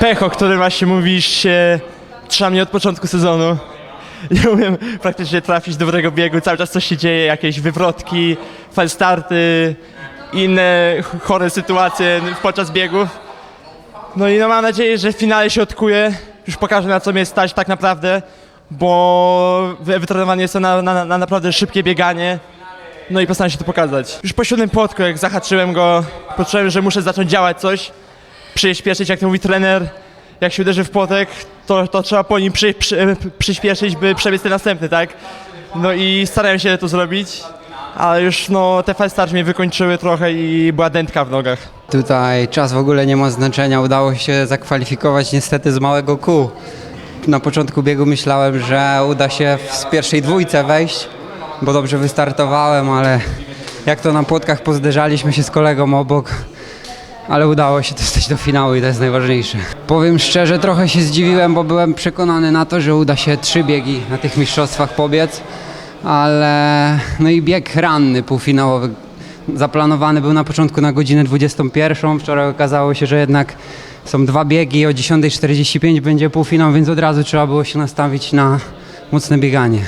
pech, o którym właśnie mówisz, się trzyma mnie od początku sezonu. Nie umiem praktycznie trafić do dobrego biegu, cały czas coś się dzieje, jakieś wywrotki, falstarty, inne ch- chore sytuacje podczas biegów. No i no mam nadzieję, że w finale się odkuję, już pokażę na co mnie stać tak naprawdę, bo wy- wytrenowany jestem na, na, na naprawdę szybkie bieganie. No i postaram się to pokazać. Już po siódmym płotku, jak zahaczyłem go, poczułem, że muszę zacząć działać coś, przyspieszyć, jak to mówi trener. Jak się uderzy w płotek, to, to trzeba po nim przy, przy, przyspieszyć, by przebiec ten następny, tak? No i starałem się to zrobić, ale już no, te fast start mnie wykończyły trochę i była dętka w nogach. Tutaj czas w ogóle nie ma znaczenia. Udało się zakwalifikować niestety z małego kół. Na początku biegu myślałem, że uda się z pierwszej dwójce wejść, bo dobrze wystartowałem, ale jak to na płotkach pozderzaliśmy się z kolegą obok, ale udało się dostać do finału i to jest najważniejsze. Powiem szczerze, trochę się zdziwiłem, bo byłem przekonany na to, że uda się trzy biegi na tych mistrzostwach pobiec, ale no i bieg ranny półfinałowy zaplanowany był na początku na godzinę 21. Wczoraj okazało się, że jednak są dwa biegi, o 10.45 będzie półfinał, więc od razu trzeba było się nastawić na mocne bieganie.